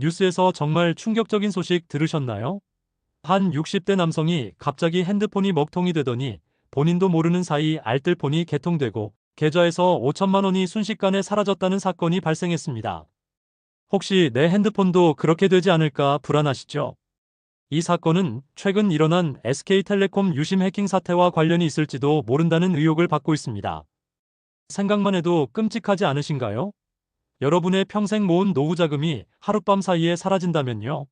뉴스에서 정말 충격적인 소식 들으셨나요? 한 60대 남성이 갑자기 핸드폰이 먹통이 되더니 본인도 모르는 사이 알뜰폰이 개통되고 계좌에서 5천만 원이 순식간에 사라졌다는 사건이 발생했습니다. 혹시 내 핸드폰도 그렇게 되지 않을까 불안하시죠? 이 사건은 최근 일어난 SK텔레콤 유심 해킹 사태와 관련이 있을지도 모른다는 의혹을 받고 있습니다. 생각만 해도 끔찍하지 않으신가요? 여러분의 평생 모은 노후 자금이 하룻밤 사이에 사라진다면요.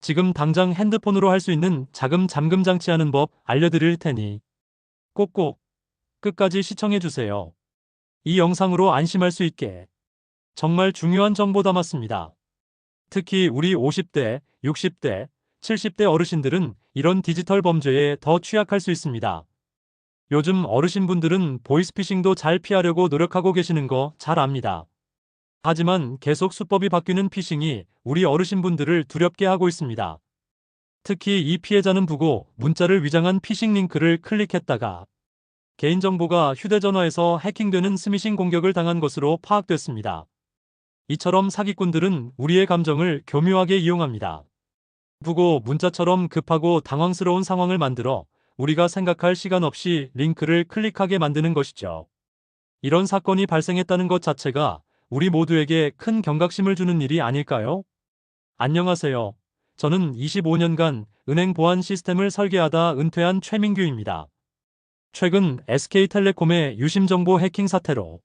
지금 당장 핸드폰으로 할 수 있는 자금 잠금 장치하는 법 알려드릴 테니 꼭꼭 끝까지 시청해 주세요. 이 영상으로 안심할 수 있게 정말 중요한 정보 담았습니다. 특히 우리 50대, 60대, 70대 어르신들은 이런 디지털 범죄에 더 취약할 수 있습니다. 요즘 어르신분들은 보이스피싱도 잘 피하려고 노력하고 계시는 거 잘 압니다. 하지만 계속 수법이 바뀌는 피싱이 우리 어르신분들을 두렵게 하고 있습니다. 특히 이 피해자는 부고 문자를 위장한 피싱 링크를 클릭했다가 개인정보가 휴대전화에서 해킹되는 스미싱 공격을 당한 것으로 파악됐습니다. 이처럼 사기꾼들은 우리의 감정을 교묘하게 이용합니다. 부고 문자처럼 급하고 당황스러운 상황을 만들어 우리가 생각할 시간 없이 링크를 클릭하게 만드는 것이죠. 이런 사건이 발생했다는 것 자체가 우리 모두에게 큰 경각심을 주는 일이 아닐까요? 안녕하세요. 저는 25년간 은행 보안 시스템을 설계하다 은퇴한 최민규입니다. 최근 SK텔레콤의 유심정보 해킹 사태로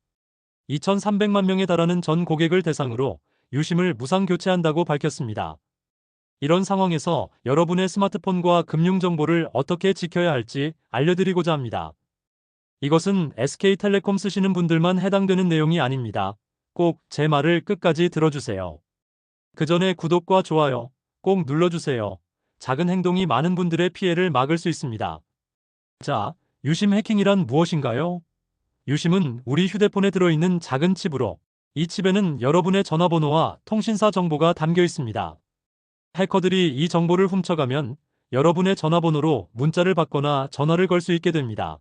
2,300만 명에 달하는 전 고객을 대상으로 유심을 무상 교체한다고 밝혔습니다. 이런 상황에서 여러분의 스마트폰과 금융정보를 어떻게 지켜야 할지 알려드리고자 합니다. 이것은 SK텔레콤 쓰시는 분들만 해당되는 내용이 아닙니다. 꼭 제 말을 끝까지 들어주세요. 그 전에 구독과 좋아요 꼭 눌러주세요. 작은 행동이 많은 분들의 피해를 막을 수 있습니다. 자, 유심 해킹이란 무엇인가요? 유심은 우리 휴대폰에 들어있는 작은 칩으로 이 칩에는 여러분의 전화번호와 통신사 정보가 담겨 있습니다. 해커들이 이 정보를 훔쳐가면 여러분의 전화번호로 문자를 받거나 전화를 걸 수 있게 됩니다.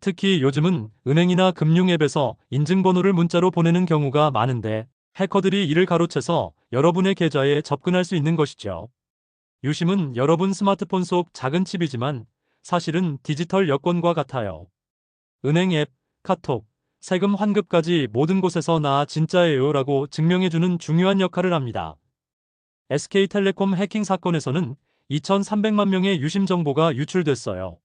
특히 요즘은 은행이나 금융앱에서 인증번호를 문자로 보내는 경우가 많은데 해커들이 이를 가로채서 여러분의 계좌에 접근할 수 있는 것이죠. 유심은 여러분 스마트폰 속 작은 칩이지만 사실은 디지털 여권과 같아요. 은행 앱, 카톡, 세금 환급까지 모든 곳에서 나 진짜예요 라고 증명해주는 중요한 역할을 합니다. SK텔레콤 해킹 사건에서는 2,300만 명의 유심 정보가 유출됐어요.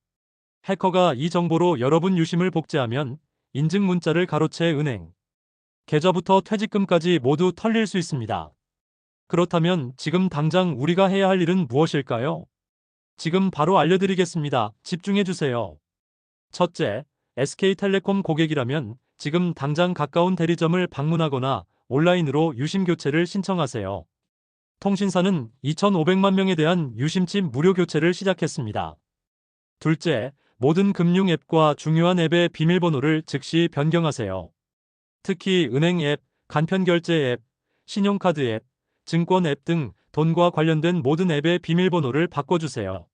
해커가 이 정보로 여러분 유심을 복제하면 인증 문자를 가로채 은행, 계좌부터 퇴직금까지 모두 털릴 수 있습니다. 그렇다면 지금 당장 우리가 해야 할 일은 무엇일까요? 지금 바로 알려드리겠습니다. 집중해주세요. 첫째, SK텔레콤 고객이라면 지금 당장 가까운 대리점을 방문하거나 온라인으로 유심 교체를 신청하세요. 통신사는 2,500만 명에 대한 유심칩 무료 교체를 시작했습니다. 둘째, 모든 금융 앱과 중요한 앱의 비밀번호를 즉시 변경하세요. 특히 은행 앱, 간편 결제 앱, 신용카드 앱, 증권 앱 등 돈과 관련된 모든 앱의 비밀번호를 바꿔주세요.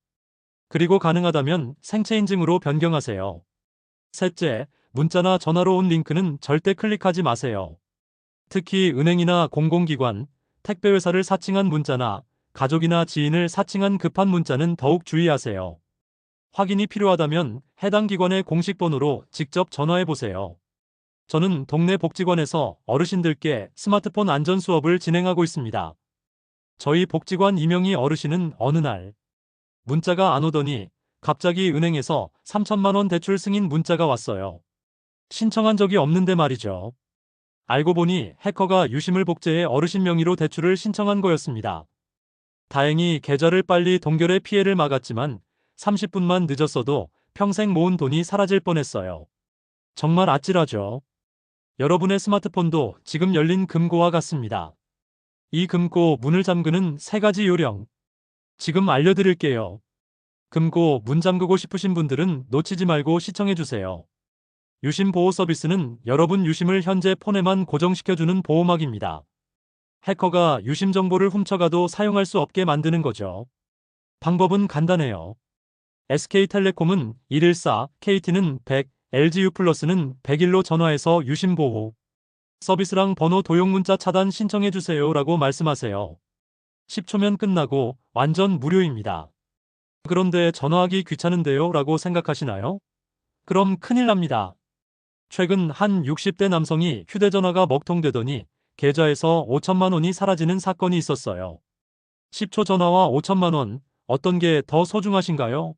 그리고 가능하다면 생체 인증으로 변경하세요. 셋째, 문자나 전화로 온 링크는 절대 클릭하지 마세요. 특히 은행이나 공공기관, 택배회사를 사칭한 문자나 가족이나 지인을 사칭한 급한 문자는 더욱 주의하세요. 확인이 필요하다면 해당 기관의 공식 번호로 직접 전화해 보세요. 저는 동네 복지관에서 어르신들께 스마트폰 안전 수업을 진행하고 있습니다. 저희 복지관 이명희 어르신은 어느 날 문자가 안 오더니 갑자기 은행에서 3천만 원 대출 승인 문자가 왔어요. 신청한 적이 없는데 말이죠. 알고 보니 해커가 유심을 복제해 어르신 명의로 대출을 신청한 거였습니다. 다행히 계좌를 빨리 동결해 피해를 막았지만 30분만 늦었어도 평생 모은 돈이 사라질 뻔했어요. 정말 아찔하죠. 여러분의 스마트폰도 지금 열린 금고와 같습니다. 이 금고 문을 잠그는 세 가지 요령. 지금 알려드릴게요. 금고 문 잠그고 싶으신 분들은 놓치지 말고 시청해주세요. 유심 보호 서비스는 여러분 유심을 현재 폰에만 고정시켜주는 보호막입니다. 해커가 유심 정보를 훔쳐가도 사용할 수 없게 만드는 거죠. 방법은 간단해요. SK텔레콤은 114, KT는 100, LGU 플러스는 101로 전화해서 유심 보호 서비스랑 번호 도용 문자 차단 신청해 주세요 라고 말씀하세요. 10초면 끝나고 완전 무료입니다. 그런데 전화하기 귀찮은데요? 라고 생각하시나요? 그럼 큰일 납니다. 최근 한 60대 남성이 휴대전화가 먹통되더니 계좌에서 5천만 원이 사라지는 사건이 있었어요. 10초 전화와 5천만 원, 어떤 게 더 소중하신가요?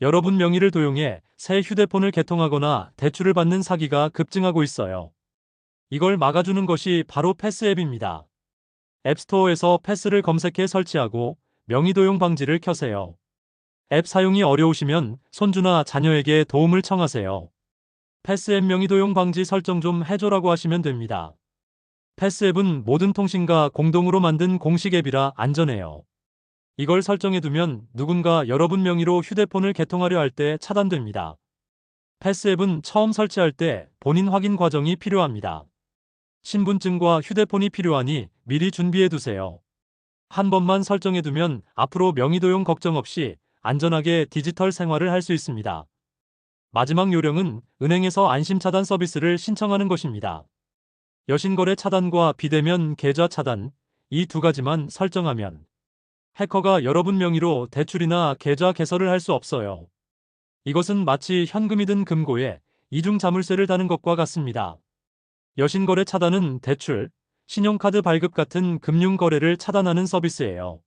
여러분 명의를 도용해 새 휴대폰을 개통하거나 대출을 받는 사기가 급증하고 있어요. 이걸 막아주는 것이 바로 패스 앱입니다. 앱스토어에서 패스를 검색해 설치하고 명의 도용 방지를 켜세요. 앱 사용이 어려우시면 손주나 자녀에게 도움을 청하세요. 패스 앱 명의 도용 방지 설정 좀 해줘라고 하시면 됩니다. 패스 앱은 모든 통신가 공동으로 만든 공식 앱이라 안전해요. 이걸 설정해두면 누군가 여러분 명의로 휴대폰을 개통하려 할 때 차단됩니다. 패스 앱은 처음 설치할 때 본인 확인 과정이 필요합니다. 신분증과 휴대폰이 필요하니 미리 준비해두세요. 한 번만 설정해두면 앞으로 명의 도용 걱정 없이 안전하게 디지털 생활을 할 수 있습니다. 마지막 요령은 은행에서 안심 차단 서비스를 신청하는 것입니다. 여신거래 차단과 비대면 계좌 차단 이 두 가지만 설정하면 해커가 여러분 명의로 대출이나 계좌 개설을 할 수 없어요. 이것은 마치 현금이든 금고에 이중 자물쇠를 다는 것과 같습니다. 여신거래 차단은 대출, 신용카드 발급 같은 금융거래를 차단하는 서비스예요.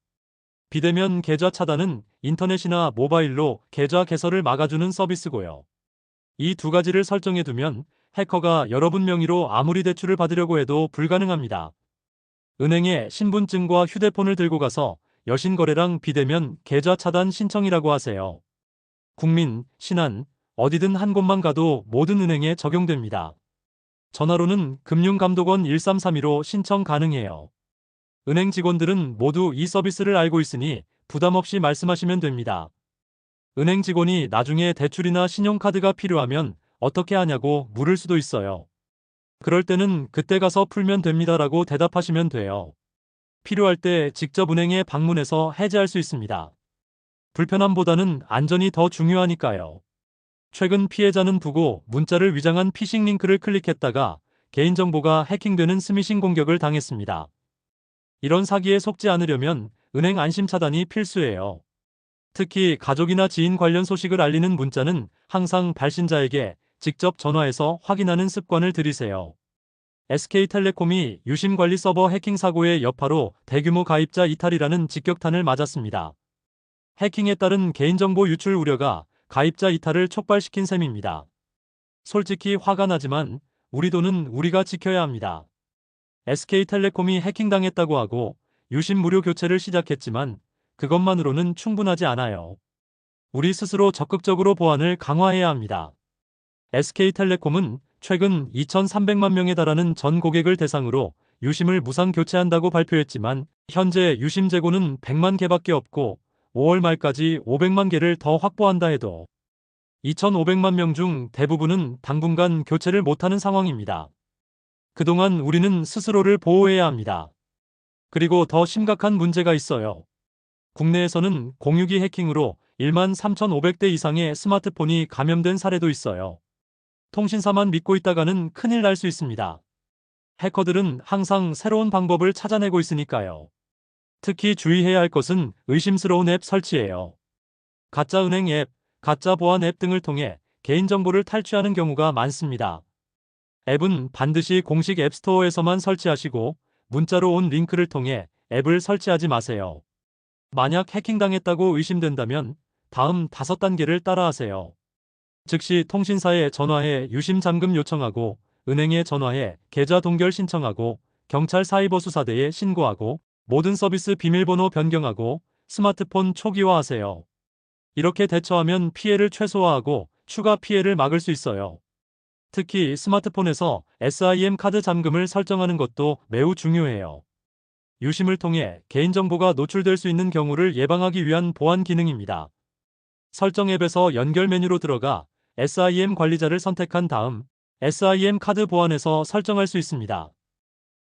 비대면 계좌 차단은 인터넷이나 모바일로 계좌 개설을 막아주는 서비스고요. 이 두 가지를 설정해두면 해커가 여러분 명의로 아무리 대출을 받으려고 해도 불가능합니다. 은행에 신분증과 휴대폰을 들고 가서 여신거래랑 비대면 계좌 차단 신청이라고 하세요. 국민, 신한, 어디든 한 곳만 가도 모든 은행에 적용됩니다. 전화로는 금융감독원 1332로 신청 가능해요. 은행 직원들은 모두 이 서비스를 알고 있으니 부담 없이 말씀하시면 됩니다. 은행 직원이 나중에 대출이나 신용카드가 필요하면 어떻게 하냐고 물을 수도 있어요. 그럴 때는 그때 가서 풀면 됩니다라고 대답하시면 돼요. 필요할 때 직접 은행에 방문해서 해지할 수 있습니다. 불편함보다는 안전이 더 중요하니까요. 최근 피해자는 두고 문자를 위장한 피싱 링크를 클릭했다가 개인정보가 해킹되는 스미싱 공격을 당했습니다. 이런 사기에 속지 않으려면 은행 안심 차단이 필수예요. 특히 가족이나 지인 관련 소식을 알리는 문자는 항상 발신자에게 직접 전화해서 확인하는 습관을 들이세요. SK텔레콤이 유심관리 서버 해킹 사고의 여파로 대규모 가입자 이탈이라는 직격탄을 맞았습니다. 해킹에 따른 개인정보 유출 우려가 가입자 이탈을 촉발시킨 셈입니다. 솔직히 화가 나지만 우리 돈은 우리가 지켜야 합니다. SK텔레콤이 해킹당했다고 하고 유심 무료 교체를 시작했지만 그것만으로는 충분하지 않아요. 우리 스스로 적극적으로 보안을 강화해야 합니다. SK텔레콤은 최근 2,300만 명에 달하는 전 고객을 대상으로 유심을 무상 교체한다고 발표했지만 현재 유심 재고는 100만 개밖에 없고 5월 말까지 500만 개를 더 확보한다 해도 2,500만 명 중 대부분은 당분간 교체를 못하는 상황입니다. 그동안 우리는 스스로를 보호해야 합니다. 그리고 더 심각한 문제가 있어요. 국내에서는 공유기 해킹으로 1만 3,500대 이상의 스마트폰이 감염된 사례도 있어요. 통신사만 믿고 있다가는 큰일 날 수 있습니다. 해커들은 항상 새로운 방법을 찾아내고 있으니까요. 특히 주의해야 할 것은 의심스러운 앱 설치예요. 가짜 은행 앱, 가짜 보안 앱 등을 통해 개인정보를 탈취하는 경우가 많습니다. 앱은 반드시 공식 앱스토어에서만 설치하시고 문자로 온 링크를 통해 앱을 설치하지 마세요. 만약 해킹당했다고 의심된다면 다음 다섯 단계를 따라하세요. 즉시 통신사에 전화해 유심 잠금 요청하고 은행에 전화해 계좌 동결 신청하고 경찰 사이버 수사대에 신고하고 모든 서비스 비밀번호 변경하고 스마트폰 초기화하세요. 이렇게 대처하면 피해를 최소화하고 추가 피해를 막을 수 있어요. 특히 스마트폰에서 SIM 카드 잠금을 설정하는 것도 매우 중요해요. 유심을 통해 개인정보가 노출될 수 있는 경우를 예방하기 위한 보안 기능입니다. 설정 앱에서 연결 메뉴로 들어가 SIM 관리자를 선택한 다음 SIM 카드 보안에서 설정할 수 있습니다.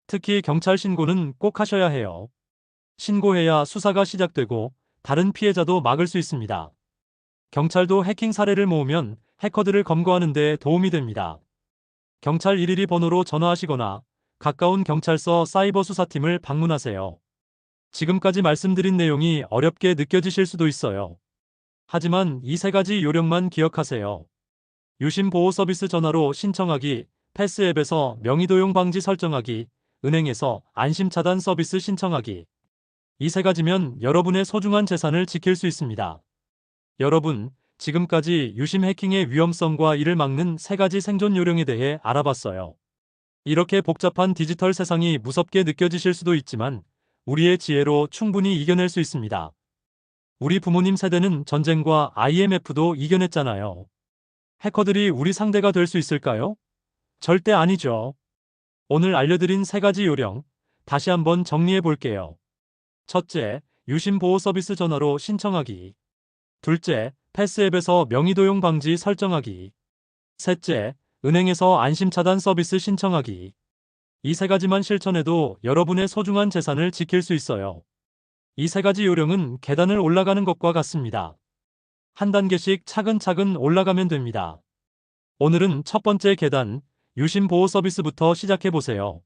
특히 경찰 신고는 꼭 하셔야 해요. 신고해야 수사가 시작되고 다른 피해자도 막을 수 있습니다. 경찰도 해킹 사례를 모으면 해커들을 검거하는 데 도움이 됩니다. 경찰 112 번호로 전화하시거나 가까운 경찰서 사이버 수사팀을 방문하세요. 지금까지 말씀드린 내용이 어렵게 느껴지실 수도 있어요. 하지만 이 세 가지 요령만 기억하세요. 유심 보호 서비스 전화로 신청하기, 패스 앱에서 명의도용 방지 설정하기, 은행에서 안심 차단 서비스 신청하기. 이 세 가지면 여러분의 소중한 재산을 지킬 수 있습니다. 여러분, 지금까지 유심 해킹의 위험성과 이를 막는 세 가지 생존 요령에 대해 알아봤어요. 이렇게 복잡한 디지털 세상이 무섭게 느껴지실 수도 있지만 우리의 지혜로 충분히 이겨낼 수 있습니다. 우리 부모님 세대는 전쟁과 IMF도 이겨냈잖아요. 해커들이 우리 상대가 될 수 있을까요? 절대 아니죠. 오늘 알려드린 세 가지 요령, 다시 한번 정리해 볼게요. 첫째, 유심 보호 서비스 전화로 신청하기. 둘째, 패스 앱에서 명의도용 방지 설정하기. 셋째, 은행에서 안심 차단 서비스 신청하기. 이 세 가지만 실천해도 여러분의 소중한 재산을 지킬 수 있어요. 이 세 가지 요령은 계단을 올라가는 것과 같습니다. 한 단계씩 차근차근 올라가면 됩니다. 오늘은 첫 번째 계단, 유심 보호 서비스부터 시작해 보세요.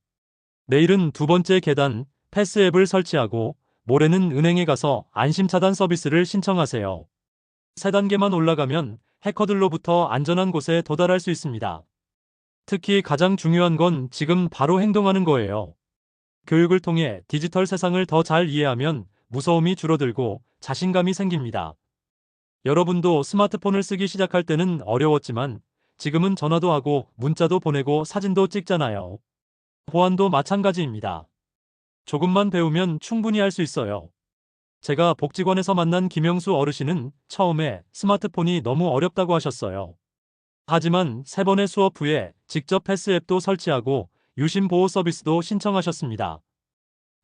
내일은 두 번째 계단, 패스 앱을 설치하고 모레는 은행에 가서 안심 차단 서비스를 신청하세요. 세 단계만 올라가면 해커들로부터 안전한 곳에 도달할 수 있습니다. 특히 가장 중요한 건 지금 바로 행동하는 거예요. 교육을 통해 디지털 세상을 더 잘 이해하면 무서움이 줄어들고 자신감이 생깁니다. 여러분도 스마트폰을 쓰기 시작할 때는 어려웠지만 지금은 전화도 하고 문자도 보내고 사진도 찍잖아요. 보안도 마찬가지입니다. 조금만 배우면 충분히 할 수 있어요. 제가 복지관에서 만난 김영수 어르신은 처음에 스마트폰이 너무 어렵다고 하셨어요. 하지만 세 번의 수업 후에 직접 패스 앱도 설치하고 유심 보호 서비스도 신청하셨습니다.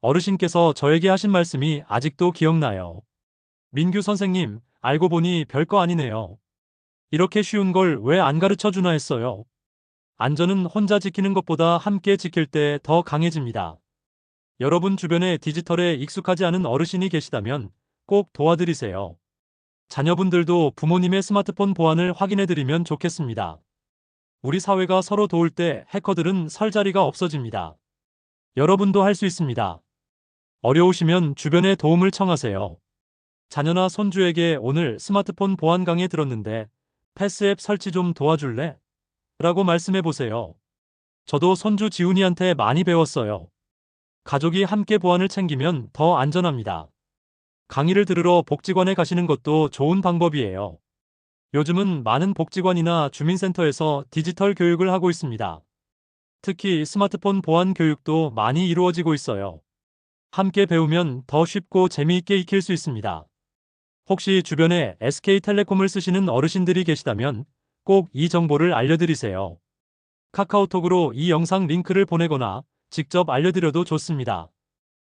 어르신께서 저에게 하신 말씀이 아직도 기억나요. 민규 선생님, 알고 보니 별거 아니네요. 이렇게 쉬운 걸 왜 안 가르쳐 주나 했어요. 안전은 혼자 지키는 것보다 함께 지킬 때 더 강해집니다. 여러분 주변에 디지털에 익숙하지 않은 어르신이 계시다면 꼭 도와드리세요. 자녀분들도 부모님의 스마트폰 보안을 확인해드리면 좋겠습니다. 우리 사회가 서로 도울 때 해커들은 설 자리가 없어집니다. 여러분도 할 수 있습니다. 어려우시면 주변에 도움을 청하세요. 자녀나 손주에게 오늘 스마트폰 보안 강의 들었는데 패스 앱 설치 좀 도와줄래? 라고 말씀해 보세요. 저도 손주 지훈이한테 많이 배웠어요. 가족이 함께 보안을 챙기면 더 안전합니다. 강의를 들으러 복지관에 가시는 것도 좋은 방법이에요. 요즘은 많은 복지관이나 주민센터에서 디지털 교육을 하고 있습니다. 특히 스마트폰 보안 교육도 많이 이루어지고 있어요. 함께 배우면 더 쉽고 재미있게 익힐 수 있습니다. 혹시 주변에 SK텔레콤을 쓰시는 어르신들이 계시다면 꼭 이 정보를 알려드리세요. 카카오톡으로 이 영상 링크를 보내거나 직접 알려드려도 좋습니다.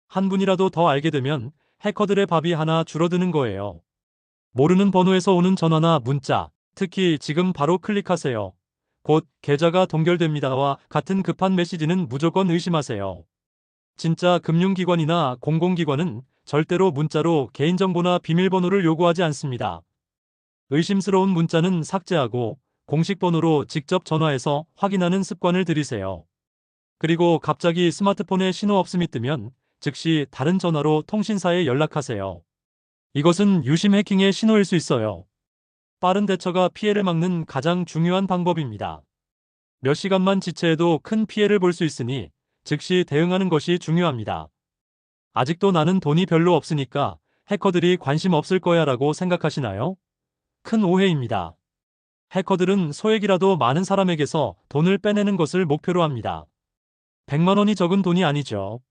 한 분이라도 더 알게 되면 해커들의 밥이 하나 줄어드는 거예요. 모르는 번호에서 오는 전화나 문자, 특히 지금 바로 클릭하세요. 곧 계좌가 동결됩니다와 같은 급한 메시지는 무조건 의심하세요. 진짜 금융기관이나 공공기관은 절대로 문자로 개인정보나 비밀번호를 요구하지 않습니다. 의심스러운 문자는 삭제하고 공식 번호로 직접 전화해서 확인하는 습관을 들이세요. 그리고 갑자기 스마트폰에 신호 없음이 뜨면 즉시 다른 전화로 통신사에 연락하세요. 이것은 유심 해킹의 신호일 수 있어요. 빠른 대처가 피해를 막는 가장 중요한 방법입니다. 몇 시간만 지체해도 큰 피해를 볼 수 있으니 즉시 대응하는 것이 중요합니다. 아직도 나는 돈이 별로 없으니까 해커들이 관심 없을 거야 라고 생각하시나요? 큰 오해입니다. 해커들은 소액이라도 많은 사람에게서 돈을 빼내는 것을 목표로 합니다. 100만 원이 적은 돈이 아니죠.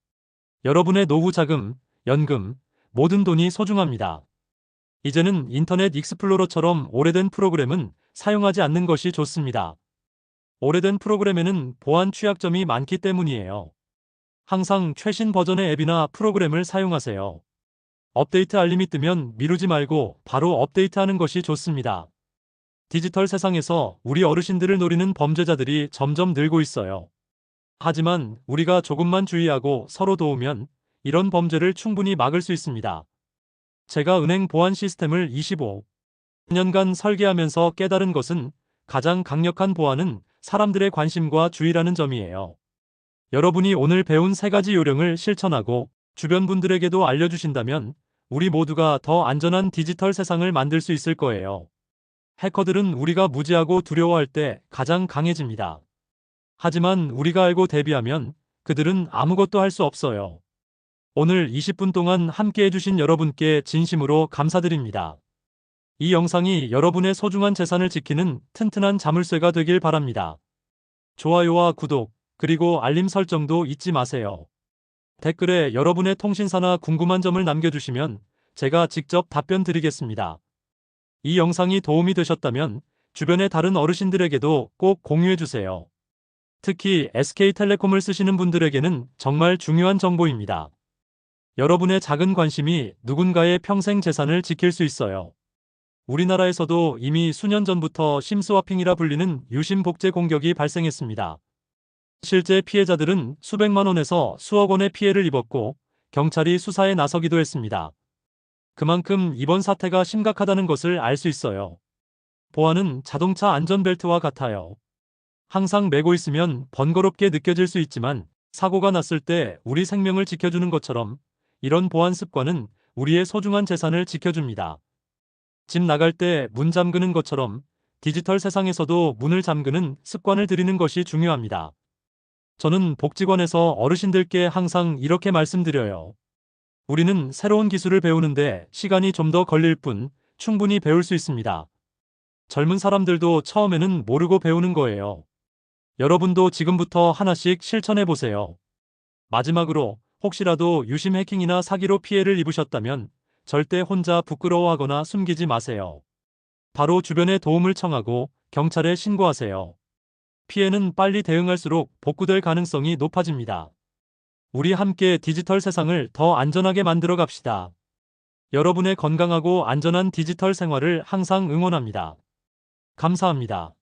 여러분의 노후 자금, 연금, 모든 돈이 소중합니다. 이제는 인터넷 익스플로러처럼 오래된 프로그램은 사용하지 않는 것이 좋습니다. 오래된 프로그램에는 보안 취약점이 많기 때문이에요. 항상 최신 버전의 앱이나 프로그램을 사용하세요. 업데이트 알림이 뜨면 미루지 말고 바로 업데이트하는 것이 좋습니다. 디지털 세상에서 우리 어르신들을 노리는 범죄자들이 점점 늘고 있어요. 하지만 우리가 조금만 주의하고 서로 도우면 이런 범죄를 충분히 막을 수 있습니다. 제가 은행 보안 시스템을 25년간 설계하면서 깨달은 것은 가장 강력한 보안은 사람들의 관심과 주의라는 점이에요. 여러분이 오늘 배운 세 가지 요령을 실천하고 주변 분들에게도 알려주신다면 우리 모두가 더 안전한 디지털 세상을 만들 수 있을 거예요. 해커들은 우리가 무지하고 두려워할 때 가장 강해집니다. 하지만 우리가 알고 대비하면 그들은 아무것도 할 수 없어요. 오늘 20분 동안 함께 해주신 여러분께 진심으로 감사드립니다. 이 영상이 여러분의 소중한 재산을 지키는 튼튼한 자물쇠가 되길 바랍니다. 좋아요와 구독, 그리고 알림 설정도 잊지 마세요. 댓글에 여러분의 통신사나 궁금한 점을 남겨주시면 제가 직접 답변 드리겠습니다. 이 영상이 도움이 되셨다면 주변의 다른 어르신들에게도 꼭 공유해주세요. 특히 SK텔레콤을 쓰시는 분들에게는 정말 중요한 정보입니다. 여러분의 작은 관심이 누군가의 평생 재산을 지킬 수 있어요. 우리나라에서도 이미 수년 전부터 심스와핑이라 불리는 유심 복제 공격이 발생했습니다. 실제 피해자들은 수백만 원에서 수억 원의 피해를 입었고 경찰이 수사에 나서기도 했습니다. 그만큼 이번 사태가 심각하다는 것을 알 수 있어요. 보안은 자동차 안전벨트와 같아요. 항상 메고 있으면 번거롭게 느껴질 수 있지만 사고가 났을 때 우리 생명을 지켜주는 것처럼 이런 보안 습관은 우리의 소중한 재산을 지켜줍니다. 집 나갈 때 문 잠그는 것처럼 디지털 세상에서도 문을 잠그는 습관을 들이는 것이 중요합니다. 저는 복지관에서 어르신들께 항상 이렇게 말씀드려요. 우리는 새로운 기술을 배우는데 시간이 좀 더 걸릴 뿐 충분히 배울 수 있습니다. 젊은 사람들도 처음에는 모르고 배우는 거예요. 여러분도 지금부터 하나씩 실천해 보세요. 마지막으로 혹시라도 유심 해킹이나 사기로 피해를 입으셨다면 절대 혼자 부끄러워하거나 숨기지 마세요. 바로 주변에 도움을 청하고 경찰에 신고하세요. 피해는 빨리 대응할수록 복구될 가능성이 높아집니다. 우리 함께 디지털 세상을 더 안전하게 만들어 갑시다. 여러분의 건강하고 안전한 디지털 생활을 항상 응원합니다. 감사합니다.